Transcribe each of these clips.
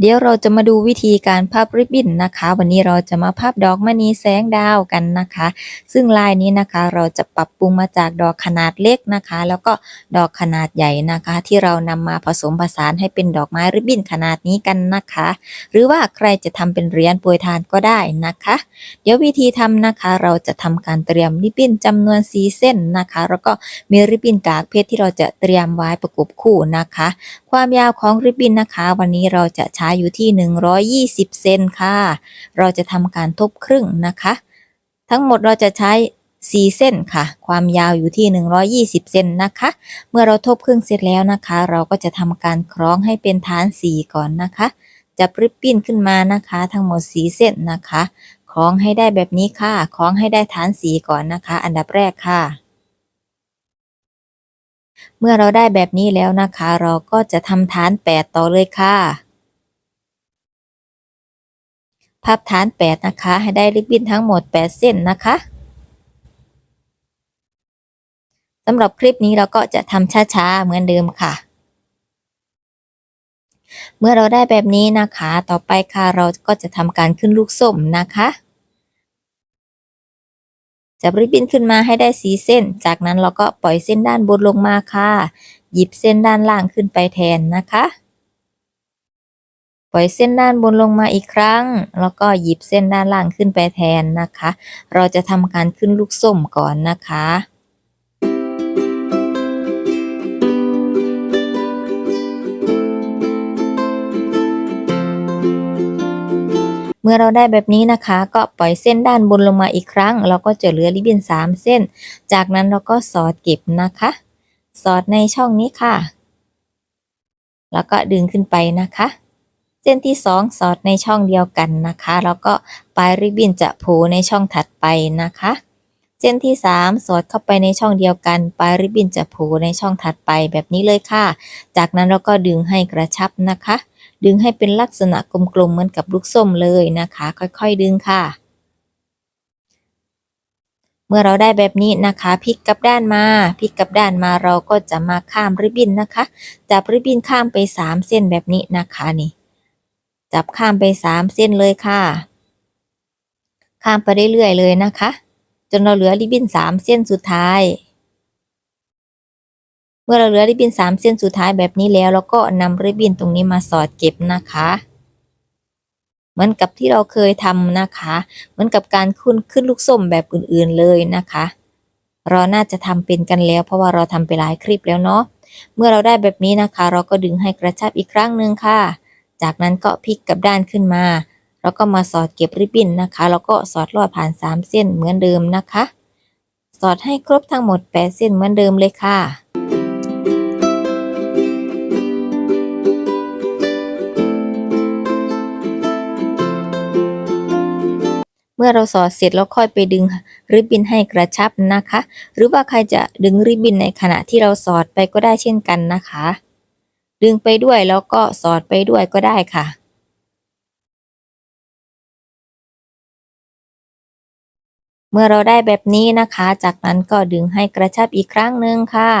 เดี๋ยวเราจะมาดูวิธีการพับริบบิ้นนะคะ วันนี้เราจะมาพับดอกมณีแสงดาวกันนะคะ ซึ่งลายนี้นะคะเราจะปรับปรุงมาจากดอกขนาดเล็กนะคะ แล้วก็ดอกขนาดใหญ่นะคะ ที่เรานำมาผสมผสานให้เป็นดอกไม้ริบบิ้นขนาดนี้กันนะคะ หรือว่าใครจะทำเป็นเหรียญปรยทานก็ได้นะคะ เดี๋ยววิธีทำนะคะเราจะทำการเตรียมริบบิ้นจำนวนสีเส้นนะคะ แล้วก็มีริบบิ้นกากเพชรที่เราจะเตรียมไว้ประกบคู่นะคะ ความยาวของริบบิ้นนะคะ วันนี้เราจะใช้อยู่ที่ 120 เซนค่ะ เราจะทำการทบครึ่งนะคะ ทั้งหมดเราจะใช้4เส้นค่ะ ความยาวอยู่ที่ 120 เซนนะคะ เมื่อเราทบครึ่งเสร็จแล้วนะคะ เราก็จะทำการคล้องให้เป็นฐานสีก่อนนะคะจับริบบิ้นขึ้นมานะคะ ทั้งหมดสีเส้นนะคะ คล้องให้ได้แบบนี้ค่ะ คล้องให้ได้ฐานสีก่อนนะคะ อันดับแรกค่ะ เมื่อเราได้แบบนี้แล้วนะคะ เราก็จะทำฐาน 8 ต่อเลยค่ะ พับฐาน 8 นะคะ ให้ได้ริบบิ้นทั้งหมด 8 เส้นนะคะสำหรับคลิปนี้เราก็จะทำช้าๆ เหมือนเดิมค่ะ เมื่อเราได้แบบนี้นะคะ ต่อไปค่ะเราก็จะทำการขึ้นลูกส้มนะคะจับริบบิ้นขึ้นมาให้ได้สีเส้น จากนั้นเราก็ปล่อยเส้นด้านบนลงมาค่ะ หยิบเส้นด้านล่างขึ้นไปแทนนะคะ ปล่อยเส้นด้านบนลงมาอีกครั้ง แล้วก็หยิบเส้นด้านล่างขึ้นไปแทนนะคะ เราจะทำการขึ้นลูกส้มก่อนนะคะเมื่อเราได้แบบนี้นะคะ ก็ปล่อยเส้นด้านบนลงมาอีกครั้ง เราก็จะเหลือริบบิ้น3 เส้น จากนั้นเราก็สอดเก็บนะคะ สอดในช่องนี้ค่ะ แล้วก็ดึงขึ้นไปนะคะ เส้นที่ 2 สอดในช่องเดียวกันนะคะ แล้วก็ปลายริบบิ้นจะผล่ในช่องถัดไปนะคะ เส้นที่ 3 สอดเข้าไปในช่องเดียวกัน ปลายริบบิ้นจะผล่ในช่องถัดไปแบบนี้เลยค่ะ จากนั้นเราก็ดึงให้กระชับนะคะ ดึงให้เป็นลักษณะกลมๆเหมือนกับลูกส้มเลยนะคะ ค่อยๆดึงค่ะเมื่อเราได้แบบนี้นะคะพลิกกลับด้านมาพลิกกลับด้านมาเราก็จะมาข้ามริบบิ้นนะคะ จับริบบิ้นข้ามไป 3 เส้นแบบนี้นะคะนี่ จับข้ามไป3เส้นเลยค่ะ ข้ามไปเรื่อยๆเลยนะคะ จนเราเหลือริบบิ้น3เส้นสุดท้าย เมื่อเราเหลือริบบิ้น3เส้นสุดท้ายแบบนี้แล้วเราก็นำริบบิ้นตรงนี้มาสอดเก็บนะคะ เหมือนกับที่เราเคยทำนะคะ เหมือนกับการขึ้นขึ้นลูกส้มแบบอื่นๆเลยนะคะ เราน่าจะทำเป็นกันแล้ว เพราะว่าเราทำไปหลายคลิปแล้วเนาะเมื่อเราได้แบบนี้นะคะ เราก็ดึงให้กระชับอีกครั้งหนึ่งค่ะ จากนั้นก็พลิกกลับด้านขึ้นมา แล้วก็มาสอดเก็บริบบิ้นนะคะ แล้วก็สอดลอดผ่าน 3 เส้นเหมือนเดิมนะคะ สอดให้ครบทั้งหมด 8 เส้นเหมือนเดิมเลยค่ะเมื่อเราสอดเสร็จแล้วค่อยไปดึงริบบิ้นให้กระชับนะคะ หรือว่าใครจะดึงริบบิ้นในขณะที่เราสอดไปก็ได้เช่นกันนะคะ ดึงไปด้วยแล้วก็สอดไปด้วยก็ได้ค่ะ เมื่อเราได้แบบนี้นะคะ จากนั้นก็ดึงให้กระชับอีกครั้งหนึ่งค่ะ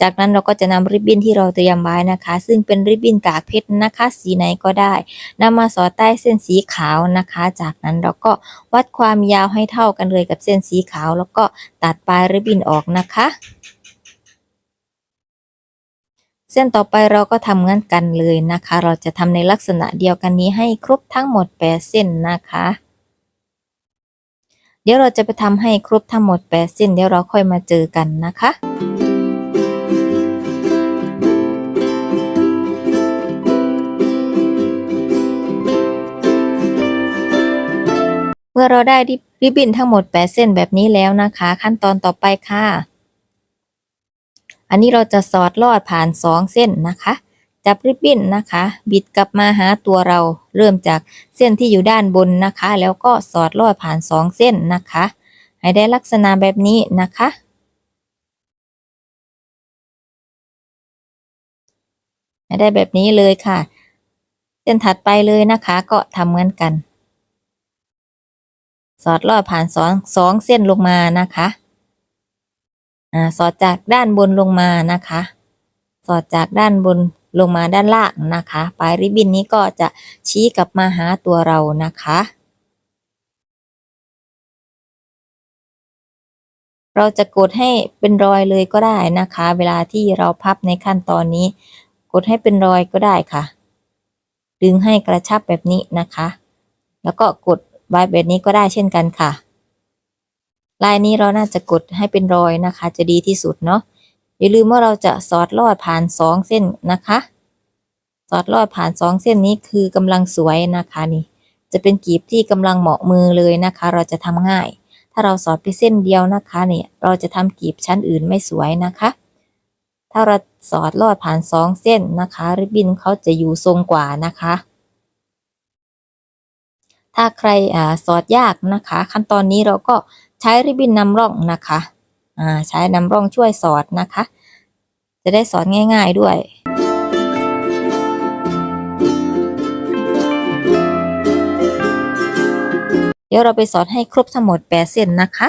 จากนั้นเราก็จะนำริบบิ้นที่เราเตรียมไว้นะคะ ซึ่งเป็นริบบิ้นกากเพชรนะคะ สีไหนก็ได้นำมาสอดใต้เส้นสีขาวนะคะ จากนั้นเราก็วัดความยาวให้เท่ากันเลยกับเส้นสีขาว แล้วก็ตัดปลายริบบิ้นออกนะคะ เส้นต่อไปเราก็ทำเหมือนกันเลยนะคะ เราจะทำในลักษณะเดียวกันนี้ให้ครบทั้งหมด8เส้นนะคะ เดี๋ยวเราจะไปทำให้ครบทั้งหมด8เส้นเดี๋ยวเราค่อยมาเจอกันนะคะเมื่อเราได้ริบบิ้นทั้งหมด 8 เส้นแบบนี้แล้วนะคะ ขั้นตอนต่อไปค่ะ อันนี้เราจะสอดลอดผ่าน2เส้นนะคะ จับริบบิ้นนะคะ บิดกลับมาหาตัวเราเริ่มจากเส้นที่อยู่ด้านบนนะคะ แล้วก็สอดลอดผ่าน2เส้นนะคะ ให้ได้ลักษณะแบบนี้นะคะให้ได้แบบนี้เลยค่ะ เส้นถัดไปเลยนะคะ ก็ทำเหมือนกัน สอดลอดผ่านสองสองเส้นลงมานะคะ อ่าสอดจากด้านบนลงมานะคะ สอดจากด้านบนลงมาด้านล่างนะคะปลายริบบิ้นนี้ก็จะชี้กลับมาหาตัวเรานะคะ เราจะกดให้เป็นรอยเลยก็ได้นะคะ เวลาที่เราพับในขั้นตอนนี้ กดให้เป็นรอยก็ได้ค่ะ ดึงให้กระชับแบบนี้นะคะ แล้วก็กดไว้แบบนี้ก็ได้เช่นกันค่ะ ลายนี้เราน่าจะกดให้เป็นรอยนะคะ จะดีที่สุดเนาะอย่าลืมว่าเราจะสอดลอดผ่านสองเส้นนะคะ สอดลอดผ่านสองเส้นนี้คือกำลังสวยนะคะนี่ จะเป็นกีบที่กำลังเหมาะมือเลยนะคะ เราจะทำง่าย ถ้าเราสอดไปเส้นเดียวนะคะเนี่ยเราจะทำกีบชั้นอื่นไม่สวยนะคะ ถ้าเราสอดลอดผ่านสองเส้นนะคะ ริบบิ้นเขาจะอยู่ทรงกว่านะคะถ้าใครอ่าสอดยากนะคะ ขั้นตอนนี้เราก็ ช้ริบบิ้นนำร่องนะคะอ่าใช้นำร่องช่วยสอดนะคะ จะได้สอดง่าย ๆด้วยเดี๋ยวเราไปสอดให้ครบทั้งหมด8เส้นนะคะ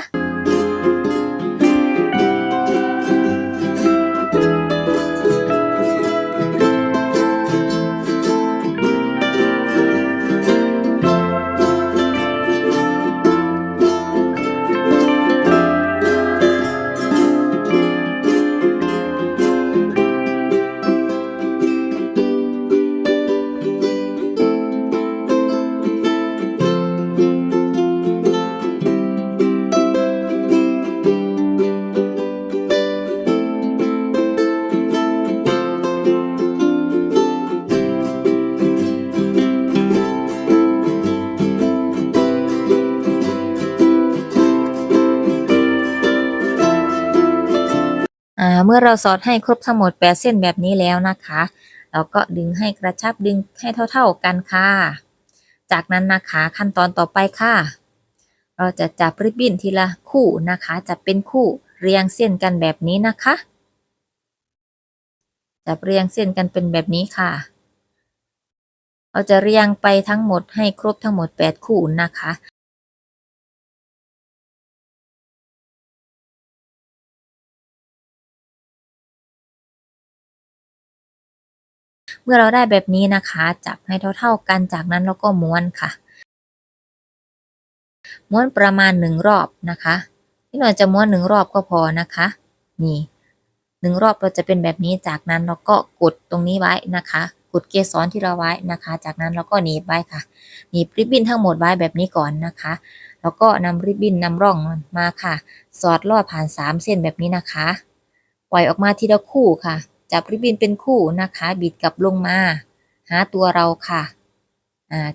มื่อเราสอดให้ครบทั้งหมด 8 เส้นแบบนี้แล้วนะคะ เราก็ดึงให้กระชับดึงให้เท่า ๆกันค่ะ จากนั้นนะคะขั้นตอนต่อไปค่ะ เราจะจับริบบิ้นทีละคู่นะคะ จะเป็นคู่เรียงเส้นกันแบบนี้นะคะ จับเรียงเส้นกันเป็นแบบนี้ค่ะ เราจะเรียงไปทั้งหมดให้ครบทั้งหมด 8 คู่นะคะ เมื่อเราได้แบบนี้นะคะ จับให้เท่าๆกันจากนั้นเราก็ม้วนค่ะ ม้วนประมาณหนึ่งรอบนะคะพี่หน่อยจะม้วนหนึ่งรอบก็พอนะคะ นี่หนึ่งรอบเราจะเป็นแบบนี้จากนั้นเราก็กดตรงนี้ไว้นะคะ กดเกสรที่เราไว้นะคะ จากนั้นเราก็หนีบไว้ค่ะหนีบริบบิ้นทั้งหมดไว้แบบนี้ก่อนนะคะ แล้วก็นำริบบิ้นนำร่องมาค่ะ สอดลอดผ่านสามเส้นแบบนี้นะคะ ปล่อยออกมาทีละคู่ค่ะ จับริบบิ้นเป็นคู่นะคะ บิดกลับลงมา หาตัวเราค่ะ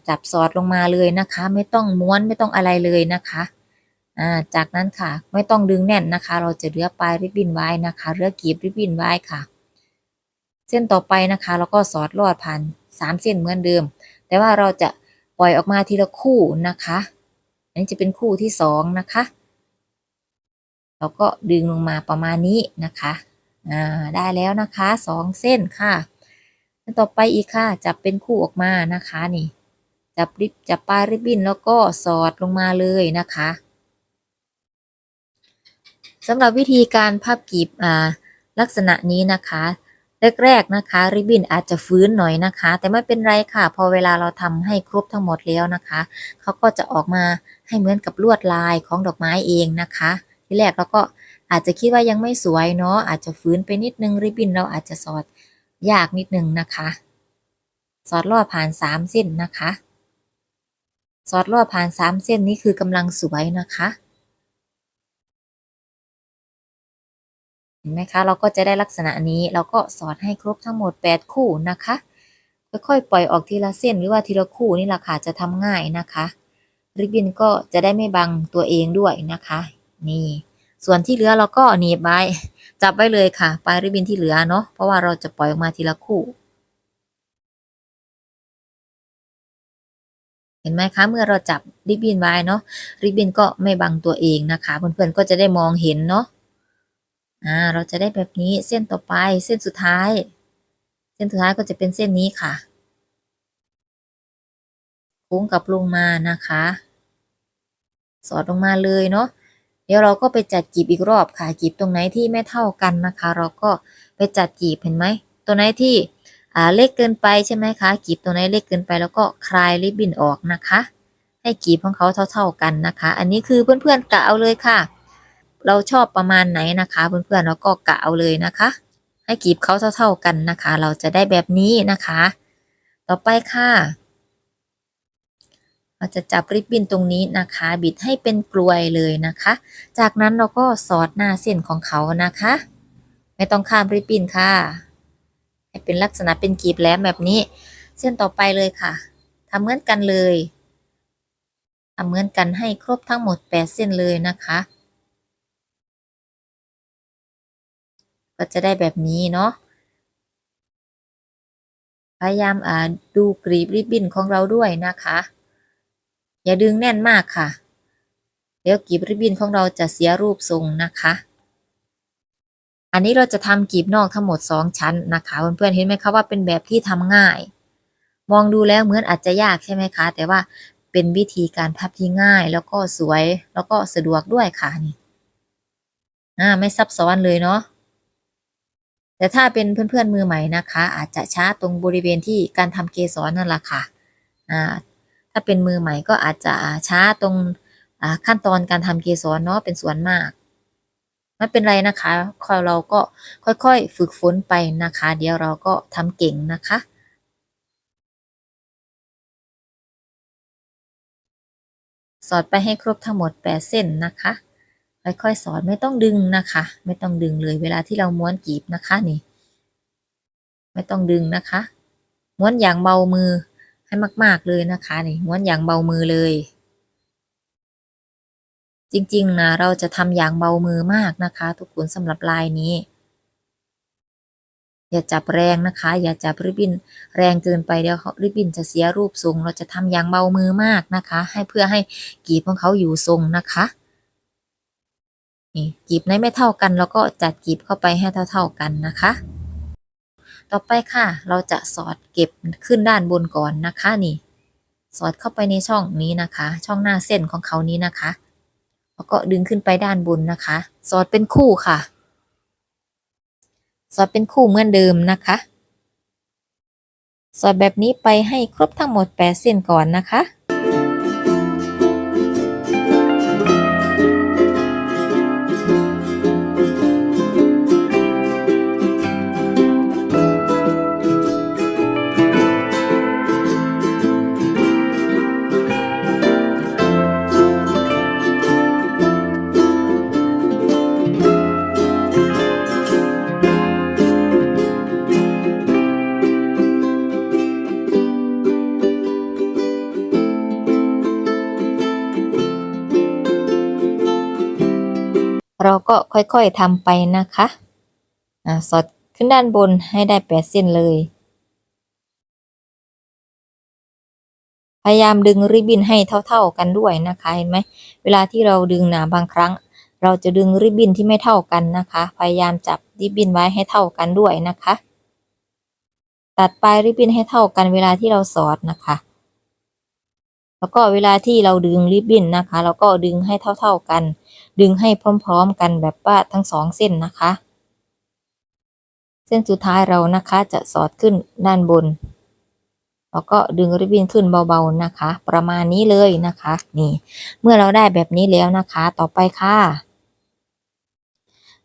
จับสอดลงมาเลยนะคะ ไม่ต้องม้วนไม่ต้องอะไรเลยนะคะาจากนั้นค่ะไม่ต้องดึงแน่นนะคะ เราจะเลือปลายริบบิ้นไว้นะคะเลือกีบริบบิ้นไว้ค่ะ เส้นต่อไปนะคะเราก็สอดลอดผ่านสามเส้นเหมือนเดิม แต่ว่าเราจะปล่อยออกมาทีละคู่นะคะ อันนี้จะเป็นคู่ที่สองนะคะ เราก็ดึงลงมาประมาณนี้นะคะ อ่าได้แล้วนะคะสองเส้นค่ะต่อไปอีกค่ะ จับเป็นคู่ออกมานะคะนี่ จับริบจับปลายริบบิ้นแล้วก็สอดลงมาเลยนะคะสำหรับวิธีการพับกีบอ่าลักษณะนี้นะคะแรกๆนะคะ ริบบิ้นอาจจะฟื้นหน่อยนะคะ แต่ไม่เป็นไรค่ะ พอเวลาเราทำให้ครบทั้งหมดแล้วนะคะ เขาก็จะออกมาให้เหมือนกับลวดลายของดอกไม้เองนะคะ ที่แรกเราก็อาจจะคิดว่ายังไม่สวยเนาะอาจจะฟื้นไปนิดนึงริบบิ้นเราอาจจะสอดยากนิดนึงนะคะ สอดลอดผ่านสามเส้นนะคะ สอดลอดผ่านสามเส้นนี้คือกำลังสวยนะคะเห็นไหมคะ เราก็จะได้ลักษณะนี้ เราก็สอดให้ครบทั้งหมด 8 คู่นะคะ ค่อยๆ ปล่อยออกทีละเส้นหรือว่าทีละคู่นี่แหละค่ะจะทำง่ายนะคะ ริบบิ้นก็จะได้ไม่บังตัวเองด้วยนะคะ นี่ ส่วนที่เหลือเราก็หนีบไว้จับไว้เลยค่ะ ปลายริบบิ้นที่เหลือเนาะเพราะว่าเราจะปล่อยออกมาทีละคู่ เห็นไหมคะ เมื่อเราจับริบบิ้นไว้เนาะริบบิ้นก็ไม่บังตัวเองนะคะเพื่อนๆก็จะได้มองเห็นเนาะอ่าเราจะได้แบบนี้เส้นต่อไปเส้นสุดท้าย เส้นสุดท้ายก็จะเป็นเส้นนี้ค่ะโค้งกลับลงมานะคะ สอดลงมาเลยเนาะ ดี๋ยวเราก็ไปจัดกีบอีกรอบค่ะกีบตรงไหนที่ไม่เท่ากันนะคะ เราก็ไปจัดกีบเห็นไหมตัวไหนที่อ่าเล็กเกินไปใช่ไหมคะกีบตรงไหนเล็กเกินไป แล้วก็คลายริบบิ้นออกนะคะ ให้กีบของเขาเท่า ๆกันนะคะ อันนี้คือเพื่อนๆกะเอาเลยค่ะ เราชอบประมาณไหนนะคะ เพื่อนๆเราก็กะเอาเลยนะคะ ให้กีบเขาเท่า ๆกันนะคะ เราจะได้แบบนี้นะคะ ต่อไปค่ะ เราจะจับริบบิ้นตรงนี้นะคะ บิดให้เป็นกลวยเลยนะคะ จากนั้นเราก็สอดหน้าเส้นของเขานะคะ ไม่ต้องข้ามริบบิ้นค่ะให้เป็นลักษณะเป็นกีบแหลมแบบนี้ เส้นต่อไปเลยค่ะทำเหมือนกันเลยทำเหมือนกันให้ครบทั้งหมด 8 เส้นเลยนะคะ ก็จะได้แบบนี้เนาะพยายามอ่าดูกรีบริบบิ้นของเราด้วยนะคะ อย่าดึงแน่นมากค่ะ เดี๋ยวกีบริบบินของเราจะเสียรูปทรงนะคะ อันนี้เราจะทำกีบนอกทั้งหมด 2 ชั้นนะคะเพื่อนๆเห็นไหมคะว่าเป็นแบบที่ทำง่าย มองดูแล้วเหมือนอาจจะยากใช่ไหมคะ แต่ว่าเป็นวิธีการพับที่ง่าย แล้วก็สวยแล้วก็สะดวกด้วยค่ะนี่อ่าไม่ซับซ้อนเลยเนาะแต่ถ้าเป็นเพื่อนๆมือใหม่นะคะ อาจจะช้าตรงบริเวณที่การทำเกสรนั่นแหละค่ะ อ่า ถ้าเป็นมือใหม่ก็อาจจะช้าตรงขั้นตอนการทำเกสรเนาะเป็นส่วนมาก ไม่เป็นไรนะคะเราก็ค่อยๆฝึกฝนไปนะคะ เดี๋ยวเราก็ทำเก่งนะคะสอดไปให้ครบทั้งหมด8เส้นนะคะ ค่อยๆสอดไม่ต้องดึงนะคะ ไม่ต้องดึงเลยเวลาที่เราม้วนกีบนะคะนี่ ไม่ต้องดึงนะคะ ม้วนอย่างเบามือ ให้มาก ๆ เลยนะคะนี่ม้วนอย่างเบามือเลย จริง ๆ นะ เราจะทำอย่างเบามือมากนะคะ ทุกคนสำหรับลายนี้ อย่าจับแรงนะคะ อย่าจับริบบิ้นแรงเกินไปเดี๋ยวริบบิ้นจะเสียรูปทรง เราจะทำอย่างเบามือมากนะคะ ให้เพื่อให้กีบของเขาอยู่ทรงนะคะนี่กีบไหนไม่เท่ากันเราก็จัดกีบเข้าไปให้เท่า ๆกันนะคะ ต่อไปค่ะ เราจะสอดเก็บขึ้นด้านบนก่อนนะคะนี่ สอดเข้าไปในช่องนี้นะคะ ช่องหน้าเส้นของเขานี้นะคะ แล้วก็ดึงขึ้นไปด้านบนนะคะ สอดเป็นคู่ค่ะ สอดเป็นคู่เหมือนเดิมนะคะ สอดแบบนี้ไปให้ครบทั้งหมด 8 เส้นก่อนนะคะ เราก็ค่อยๆทำไปนะคะอ่าสอดขึ้นด้านบนให้ได้แปดเส้นเลย พยายามดึงริบบิ้นให้เท่าๆกันด้วยนะคะเห็นไหมเวลาที่เราดึงหนะบางครั้ง เราจะดึงริบบิ้นที่ไม่เท่ากันนะคะ พยายามจับริบบิ้นไว้ให้เท่ากันด้วยนะคะ ตัดปลายริบบิ้นให้เท่ากันเวลาที่เราสอดนะคะ แล้วก็เวลาที่เราดึงริบบิ้นนะคะ เราก็ดึงให้เท่าๆกัน ดึงให้พร้อมๆกันแบบว่าทั้งสองเส้นนะคะ เส้นสุดท้ายเรานะคะจะสอดขึ้นด้านบน แล้วก็ดึงริบบิ้นขึ้นเบาๆนะคะ ประมาณนี้เลยนะคะ นี่ เมื่อเราได้แบบนี้แล้วนะคะ ต่อไปค่ะ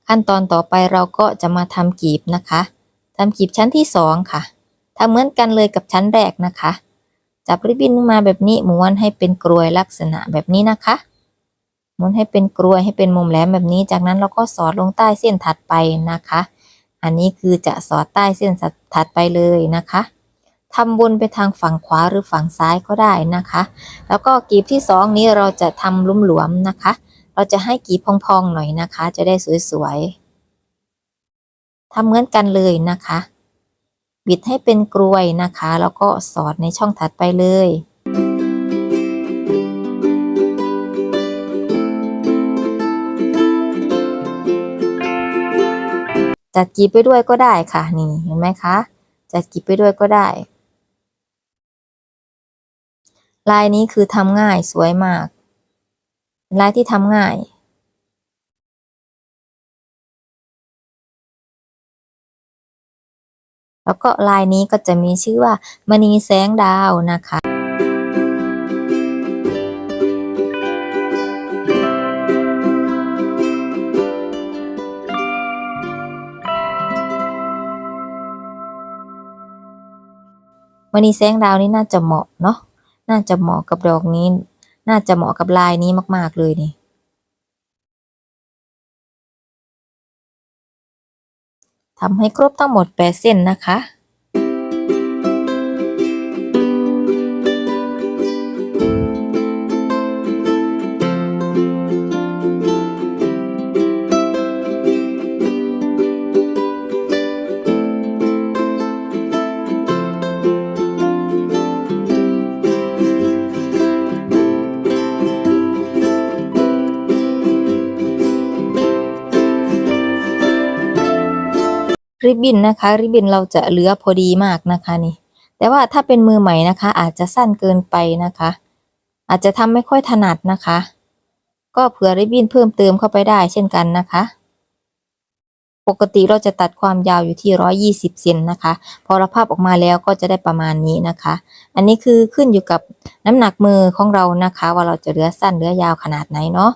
ขั้นตอนต่อไปเราก็จะมาทำกีบนะคะทำกีบชั้นที่สองค่ะทำเหมือนกันเลยกับชั้นแรกนะคะ จับริบบิ้นมาแบบนี้ม้วนให้เป็นกรวยลักษณะแบบนี้นะคะม้วนให้เป็นกรวยให้เป็นมุมแหลมแบบนี้ จากนั้นเราก็สอดลงใต้เส้นถัดไปนะคะ อันนี้คือจะสอดใต้เส้นถัดไปเลยนะคะทำวนไปทางฝั่งขวาหรือฝั่งซ้ายก็ได้นะคะ แล้วก็กีบที่สองนี้เราจะทำลุ่มหลวมๆนะคะ เราจะให้กีบพองๆหน่อยนะคะ จะได้สวยๆทำเหมือนกันเลยนะคะ บิดให้เป็นกรวยนะคะ แล้วก็สอดในช่องถัดไปเลย จัดกีบไปด้วยก็ได้ค่ะนี่เห็นไหมคะจัดกีบไปด้วยก็ได้ ลายนี้คือทำง่ายสวยมาก ลายที่ทำง่าย แล้วก็ลายนี้ก็จะมีชื่อว่ามณีแสงดาวนะคะมณีแสงดาวนี่น่าจะเหมาะเนาะ น่าจะเหมาะกับดอกนี้ น่าจะเหมาะกับลายนี้มาก ๆ เลยนี่ ทำให้ครบทั้งหมด8เส้นนะคะ ริบบิ้นนะคะ ริบบิ้นเราจะเหลือพอดีมากนะคะนี่ แต่ว่าถ้าเป็นมือใหม่นะคะ อาจจะสั้นเกินไปนะคะ อาจจะทำไม่ค่อยถนัดนะคะ ก็เผื่อริบบิ้นเพิ่มเติมเข้าไปได้เช่นกันนะคะ ปกติเราจะตัดความยาวอยู่ที่120เซนนะคะ พอเราพับออกมาแล้วก็จะได้ประมาณนี้นะคะ อันนี้คือขึ้นอยู่กับน้ำหนักมือของเรานะคะ ว่าเราจะเหลือสั้นเหลือยาวขนาดไหนเนาะ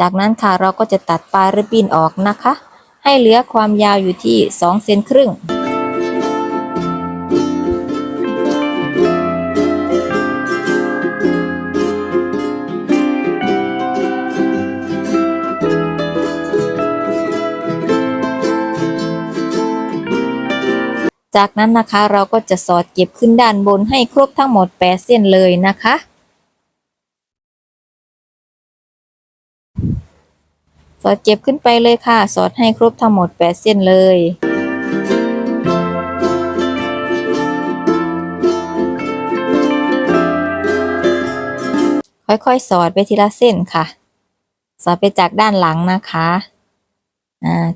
จากนั้นค่ะเราก็จะตัดปลายริบบิ้นออกนะคะ ให้เหลือความยาวอยู่ที่2เซนครึ่ง จากนั้นนะคะเราก็จะสอดเก็บขึ้นด้านบนให้ครบทั้งหมด 8 เส้นเลยนะคะ สอดเก็บขึ้นไปเลยค่ะ สอดให้ครบทั้งหมด 8 เส้นเลย ค่อยๆ สอดไปทีละเส้นค่ะ สอดไปจากด้านหลังนะคะ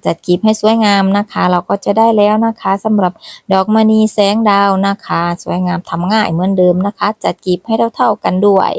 จัดกลีบให้สวยงามนะคะ เราก็จะได้แล้วนะคะสำหรับดอกมณีแสงดาวนะคะ สวยงามทำง่ายเหมือนเดิมนะคะ จัดกลีบให้เท่าๆกันด้วย